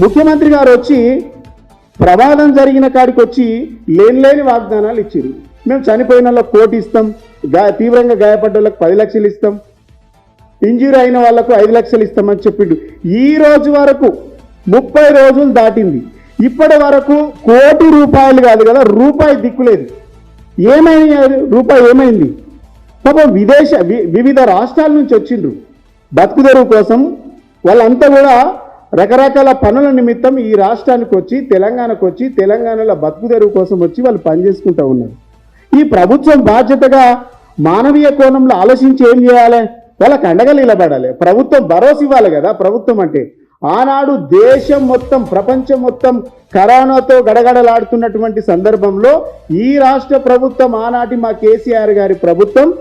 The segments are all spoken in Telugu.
ముఖ్యమంత్రి గారు వచ్చి ప్రమాదం జరిగిన కాడికి వచ్చి లేని లేని వాగ్దానాలు ఇచ్చారు మేము చనిపోయిన వాళ్ళకి కోటి ఇస్తాం గా తీవ్రంగా గాయపడ్డ వాళ్ళకి పది లక్షలు ఇస్తాం ఇంజూరీ అయిన వాళ్ళకు ఐదు లక్షలు ఇస్తామని చెప్పిండు. ఈ రోజు వరకు ముప్పై రోజులు దాటింది. ఇప్పటి వరకు కోటి రూపాయలు కాదు కదా రూపాయి దిక్కులేదు ఏమైంది రూపాయి ఏమైంది? పాపం విదేశ వి- వివిధ రాష్ట్రాల నుంచి వచ్చిండ్రు. బతుకుదెరువు కోసం వాళ్ళంతా కూడా రకరకాల పనుల నిమిత్తం ఈ రాష్ట్రానికి వచ్చి తెలంగాణకు వచ్చి తెలంగాణలో బతుకుదెరువు కోసం వచ్చి వాళ్ళు పనిచేసుకుంటూ ఉన్నారు. ఈ ప్రభుత్వం బాధ్యతగా మానవీయ కోణంలో ఆలోచించి ఏం చేయాలి? వాళ్ళకి అండగా నిలబడాలి. ప్రభుత్వం భరోసా ఇవ్వాలి కదా. ప్రభుత్వం అంటే ఆనాడు దేశం మొత్తం ప్రపంచం మొత్తం కరోనాతో గడగడలాడుతున్నటువంటి సందర్భంలో ఈ రాష్ట్ర ప్రభుత్వం ఆనాటి మా కేసీఆర్ గారి ప్రభుత్వం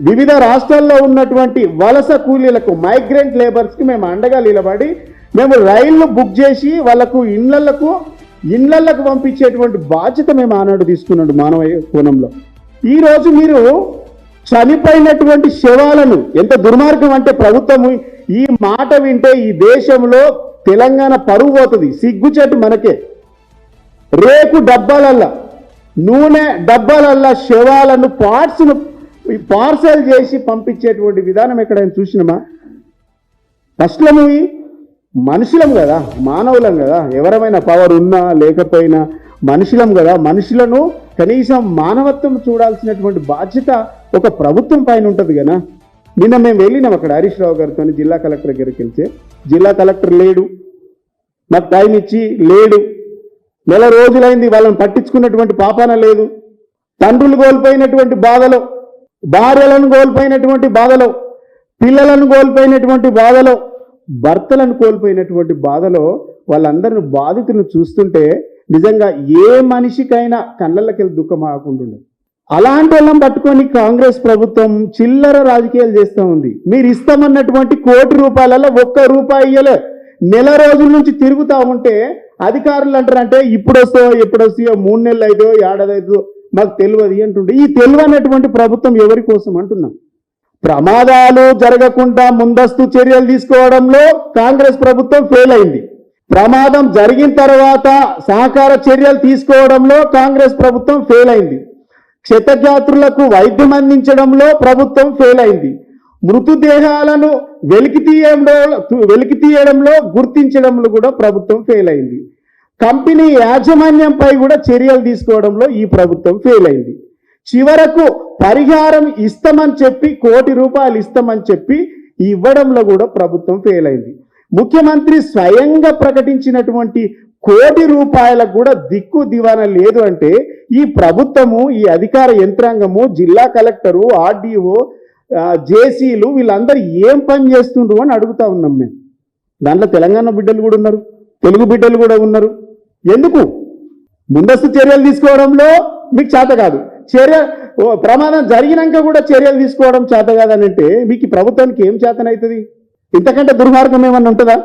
వివిధ రాష్ట్రాల్లో ఉన్నటువంటి వలస కూలీలకు మైగ్రెంట్ లేబర్స్కి మేము అండగా నిలబడి మేము రైళ్ళు బుక్ చేసి వాళ్ళకు ఇళ్ళకు ఇళ్ళకు పంపించేటువంటి బాధ్యత మేము ఆనాడు తీసుకున్నాడు మానవ కోణంలో. ఈరోజు మీరు చనిపోయినటువంటి శవాలను ఎంత దుర్మార్గం అంటే ప్రభుత్వము ఈ మాట వింటే ఈ దేశంలో తెలంగాణ పరువు పోతుంది సిగ్గుచెట్టు మనకే. రేకు డబ్బాలల్లా నూనె డబ్బాలల్లా శవాలను పార్ట్స్ను పార్సల్ చేసి పంపించేటువంటి విధానం ఎక్కడైనా చూసినామా? ఫస్ట్లో మూవీ మనుషులం కదా మానవులం కదా. ఎవరమైనా పవర్ ఉన్నా లేకపోయినా మనుషులం కదా. మనుషులను కనీసం మానవత్వం చూడాల్సినటువంటి బాధ్యత ఒక ప్రభుత్వం పైన ఉంటుంది కదా. నిన్న మేము వెళ్ళినాం అక్కడ హరీష్ రావు గారితో జిల్లా కలెక్టర్ దగ్గరికి వెళ్తే జిల్లా కలెక్టర్ లేడు. మాకు టైం ఇచ్చి లేడు. నెల రోజులైంది వాళ్ళని పట్టించుకున్నటువంటి పాపాన లేదు. తండ్రులు కోల్పోయినటువంటి బాధలో భార్యలను కోల్పోయినటువంటి బాధలో పిల్లలను కోల్పోయినటువంటి బాధలో భర్తలను కోల్పోయినటువంటి బాధలో వాళ్ళందరిని బాధితులను చూస్తుంటే నిజంగా ఏ మనిషికైనా కళ్ళకి దుఃఖం ఆకుండా అలాంటి వాళ్ళని పట్టుకొని కాంగ్రెస్ ప్రభుత్వం చిల్లర రాజకీయాలు చేస్తూ ఉంది. మీరు ఇస్తామన్నటువంటి కోటి రూపాయలలో ఒక్క రూపాయి ఇయ్యలే. నెల రోజుల నుంచి తిరుగుతూ ఉంటే అధికారులు అంటారంటే ఇప్పుడు వస్తాయో ఎప్పుడు వస్తాయో మూడు నెలలు అయిదో ఏడాది అయిదో మాకు తెలియదు అంటుండే. ఈ తెలియనటువంటి ప్రభుత్వం ఎవరి కోసం అంటున్నాం? ప్రమాదాలు జరగకుండా ముందస్తు చర్యలు తీసుకోవడంలో కాంగ్రెస్ ప్రభుత్వం ఫెయిల్ అయింది. ప్రమాదం జరిగిన తర్వాత సహకార చర్యలు తీసుకోవడంలో కాంగ్రెస్ ప్రభుత్వం ఫెయిల్ అయింది. క్షతగాత్రులకు వైద్యం అందించడంలో ప్రభుత్వం ఫెయిల్ అయింది. మృతదేహాలను వెలికి తీయడంలో వెలికి తీయడంలో గుర్తించడంలో కూడా ప్రభుత్వం ఫెయిల్ అయింది. కంపెనీ యాజమాన్యంపై కూడా చర్యలు తీసుకోవడంలో ఈ ప్రభుత్వం ఫెయిల్ అయింది. చివరకు పరిహారం ఇస్తామని చెప్పి కోటి రూపాయలు ఇస్తామని చెప్పి ఇవ్వడంలో కూడా ప్రభుత్వం ఫెయిల్ అయింది. ముఖ్యమంత్రి స్వయంగా ప్రకటించినటువంటి కోటి రూపాయలకు కూడా దిక్కు దివాన లేదు అంటే ఈ ప్రభుత్వము ఈ అధికార యంత్రాంగము జిల్లా కలెక్టరు ఆర్డీఓ జేసీలు వీళ్ళందరూ ఏం పని చేస్తుండ్రు అని అడుగుతా ఉన్నాం మేము. దాంట్లో తెలంగాణ బిడ్డలు కూడా ఉన్నారు తెలుగు బిడ్డలు కూడా ఉన్నారు. ఎందుకు? ముందస్తు చర్యలు తీసుకోవడంలో మీకు చేత కాదు. చర్య ప్రమాదం జరిగినాక కూడా చర్యలు తీసుకోవడం చేత కాదనంటే మీకు ప్రభుత్వానికి ఏం చేతనవుతుంది ఇంతకంటే దుర్మార్గం ఏమన్నా ఉంటుందా?